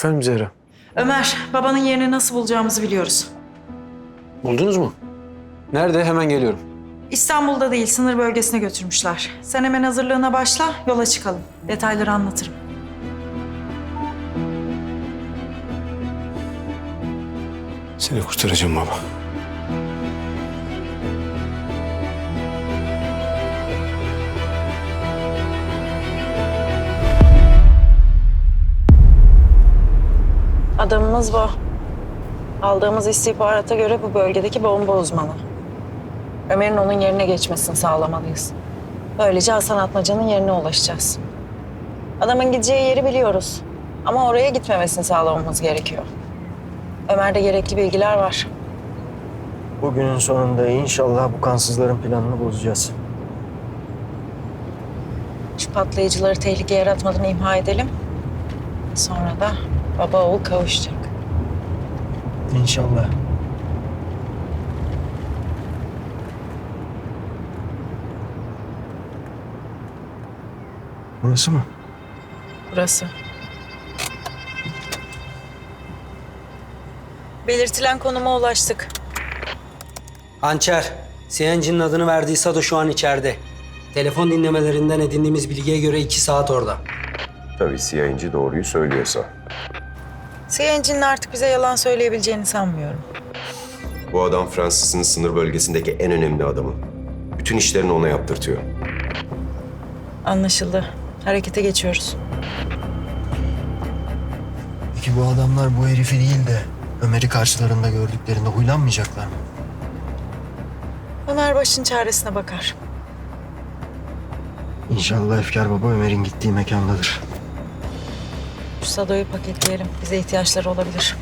Efendim Zehra. Ömer, babanın yerini nasıl bulacağımızı biliyoruz. Buldunuz mu? Nerede? Hemen geliyorum. İstanbul'da değil, sınır bölgesine götürmüşler. Sen hemen hazırlığına başla, yola çıkalım. Detayları anlatırım. Seni kurtaracağım baba. Adamımız bu. Aldığımız istihbarata göre bu bölgedeki bomba uzmanı. Ömer'in onun yerine geçmesini sağlamalıyız. Böylece Hasan Atmaca'nın yerine ulaşacağız. Adamın gideceği yeri biliyoruz. Ama oraya gitmemesini sağlamamız gerekiyor. Ömer'de gerekli bilgiler var. Bugünün sonunda inşallah bu kansızların planını bozacağız. Şu patlayıcıları tehlike yaratmadan imha edelim. Sonra da baba oğul kavuşacak. İnşallah. Burası mı? Burası. Belirtilen konuma ulaştık. Hançer, CNC'nin adını verdiği Sado şu an içeride. Telefon dinlemelerinden edindiğimiz bilgiye göre iki saat orada. Tabii CINC doğruyu söylüyorsa. CNC'nin artık bize yalan söyleyebileceğini sanmıyorum. Bu adam Fransız'ın sınır bölgesindeki en önemli adamı. Bütün işlerini ona yaptırtıyor. Anlaşıldı. Harekete geçiyoruz. Peki bu adamlar bu herifi değil de Ömer'i karşılarında gördüklerinde huylanmayacaklar mı? Ömer başın çaresine bakar. İnşallah Efkar Baba Ömer'in gittiği mekandadır. Şu Sado'yu paketleyelim. Bize ihtiyaçları olabilir.